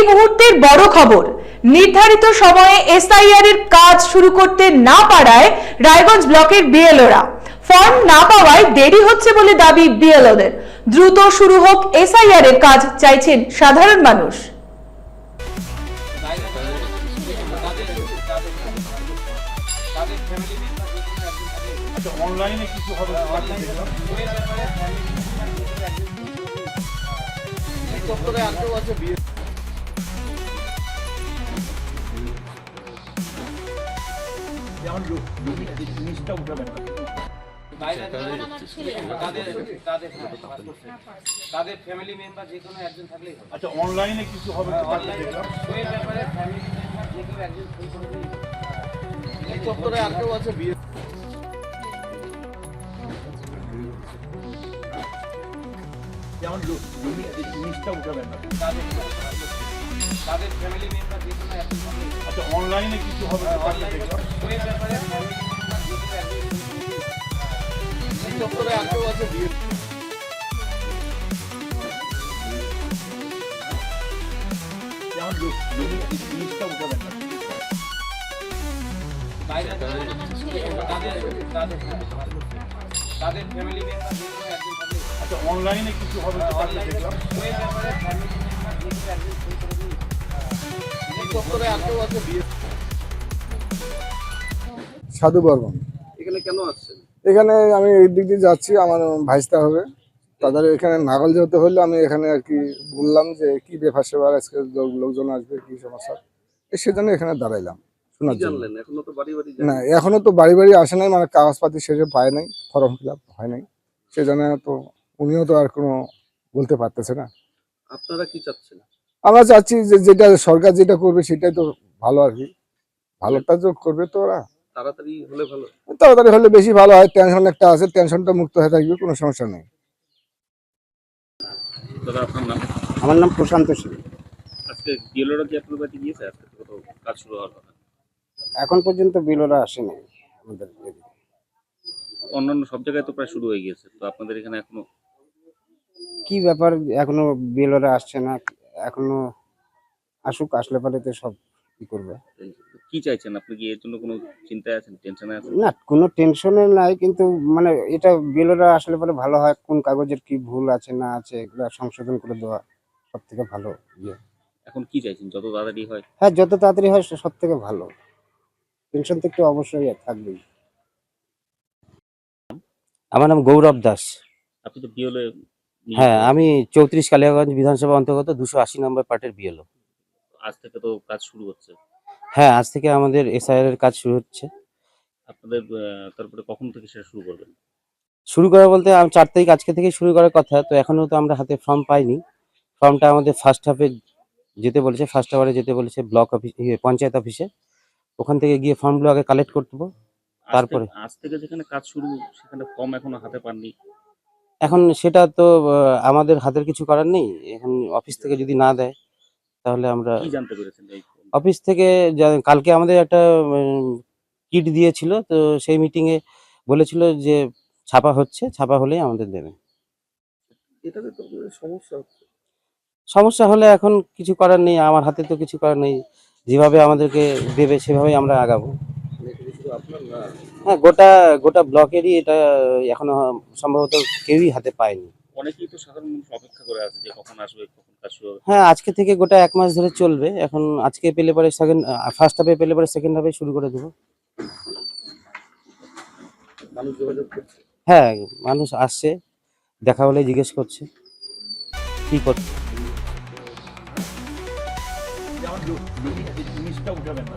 এই মুহূর্তের বড় খবর নির্ধারিত সময়ে এসআইআর এর কাজ শুরু করতে না পারায় রায়গঞ্জ ব্লকের বিএলওরা। ফর্ম না পাওয়ায় দেরি হচ্ছে বলে দাবি বিএলওদের। দ্রুত শুরু হোক এসআইআর এর কাজ চাইছেন সাধারণ মানুষ। অনলাইনে কিছু হবে যেমন জিনিসটা উঠাবেন। তাদের তাদের তাদের ফ্যামিলি মেম্বার যে কোনো একজন থাকলেই হবে আচ্ছা অনলাইনে কিছু হবে। ওই ব্যাপারে ফ্যামিলি মেম্বার যে কেউ একজন সই করে আর কেউ আছে বিয়ে যেমন জিনিসটা উঠাবেন না। তাদের তাদের ফ্যামিলি মেম্বার যে কোনো অনলাইনে কিছু হবে তো কালকে দেখলাম। ওই ব্যাপারে ফ্যামিলি মেম্বার যে কেউ একজন সই করে দিলেই হবে। এই চত্বরে আর কেউ আছে এই জিনিসটা। আচ্ছা অনলাইনে কিছু হবে দেখলাম। চত্বরে আর কেউ আছে? সাধু বর্মন। এখানে কেন আসছেন? এখানে আমি এই দিক দিয়ে যাচ্ছি আমার ভাইস্তা হবে। তাদের এখানে নাগল যেতে হলে আমি এখানে আর কি বললাম যে কি ব্যাপার সেবার আজকে লোকজন আসবে কি সমস্যা? সেজন্য এখানে দাঁড়াইলাম শোনার জন্য। এখনও তো বাড়ি বাড়ি না এখনও তো বাড়ি বাড়ি আসে নাই মানে কাগজপাতি শেষে পায় নাই ফর্ম ফিল আপ হয় নাই। সেজন্য তো উনিও তো আর কোনো বলতে পারতেছে না। আপনারা কি চাচ্ছেন? আমরা চাচ্ছি যে যেটা সরকার যেটা করবে সেটাই তো ভালো আর কি। ভালোটা তো করবে তো ওরা। তাড়াতাড়ি হলে ভালো। তাড়াতাড়ি হলে বেশি ভালো হয় টেনশন একটা আছে টেনশনটা মুক্ত হয়ে থাকবে কোনো সমস্যা নেই। আমার নাম প্রশান্ত সিং। আজকে কি আপনার বাড়িতে গিয়েছে? আজকে তো কাজ শুরু হওয়ার কথা। এখন পর্যন্ত বিলরা আসেনি আমাদের অন্যান্য সব জায়গায় তো প্রায় শুরু হয়ে গিয়েছে তো আপনাদের এখানে এখনও কি ব্যাপার? এখনও বিলরা আসছে না এখনও আসুক আসলে পরে তো সব কি করবে। কি চাইছেন? আপনি কি এর জন্য কোনো চিন্তায় আছেন? টেনশনে আছেন? না কোনো টেনশনে নাই কিন্তু মানে এটা বিলরা আসলে পরে ভালো হয় কোন কাগজের কি ভুল আছে না আছে এগুলো সংশোধন করে দেওয়া সব থেকে ভালো ইয়ে। এখন কি চাইছেন? যত তাড়াতাড়ি হয়? হ্যাঁ যত তাড়াতাড়ি হয় সব থেকে ভালো। টেনশন তো একটু অবশ্যই থাকবেই। আমার নাম গৌরব দাস। আপনি তো ডিএলও হ্যাঁ আমি চৌত্রিশ কালিয়াগঞ্জ বিধানসভা অন্তর্গত দুশো আশি নম্বর পার্টের বিএলও আজ থেকে তো কাজ শুরু হচ্ছে। হ্যাঁ আজ থেকে আমাদের এসআইআর এর কাজ শুরু হচ্ছে। আপনাদের তারপরে কখন থেকে সেটা শুরু করবেন? শুরু করা বলতে আমি চার তারিখ আজকে থেকে শুরু করার কথা তো এখনও তো আমরা হাতে ফর্ম পাইনি। ফর্মটা আমাদের ফার্স্ট হাফে যেতে বলেছে ফার্স্ট আওয়ারে যেতে বলেছে ব্লক অফিস ইয়ে, পঞ্চায়েত অফিসে ওখান থেকে গিয়ে ফর্মগুলো আগে কালেক্ট করতে হবে। তারপরে? আজ থেকে যেখানে কাজ শুরু সেখানে ফর্ম এখনও হাতে পাননি। এখন সেটা তো আমাদের হাতের কিছু করার নেই। এখন অফিস থেকে যদি না দেয় তাহলে আমরা জানতে পেরেছেন অফিস থেকে কালকে আমাদের একটা কিট দিয়েছিল তো সেই মিটিং এ বলেছিল যে ছাপা হচ্ছে ছাপা হলেই আমাদের দেবে। এটাতে তো সমস্যা হচ্ছে। সমস্যা হলে এখন কিছু করার নেই আমার হাতে তো কিছু করার নেই। যেভাবে আমাদেরকে দেবে সেভাবেই আমরা আগাবো। হ্যাঁ গোটা গোটা ব্লকেরই এটা এখনও সম্ভবত কেউই হাতে পায়নি। অনেকেই তো সাধারণ অপেক্ষা করে আছে যে কখন আসবে কখন কাজ শুরু হবে। হ্যাঁ আজকে থেকে গোটা এক মাস ধরে চলবে। এখন আজকে পেলে পরে সেকেন্ড ফার্স্ট হাফে পেলে পরে সেকেন্ড হাফে শুরু করে দেবো। মানুষ যোগাযোগ করছে? হ্যাঁ মানুষ আসছে দেখা হলে জিজ্ঞেস করছে কি করছে জিনিসটা উঠাবেন না।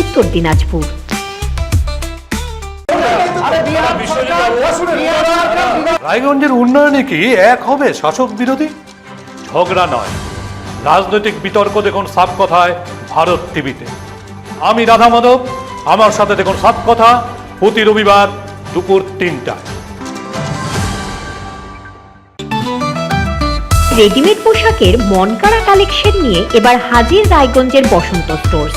উত্তর দিনাজপুর। রায়গঞ্জের উন্নয়নে কি এক হবে শাসক বিরোধী? ঝগড়া নয়। রাজনৈতিক বিতর্ক দেখুন সাপ কথায় ভারত টিভিতে। আমি রাধা মাধব আমার সাথে দেখুন সাপ কথা প্রতি রবিবার দুপুর তিনটায়। রেডিমেড পোশাকের মনকাড়া কালেকশন নিয়ে এবার হাজির রায়গঞ্জের বসন্ত স্টোর্স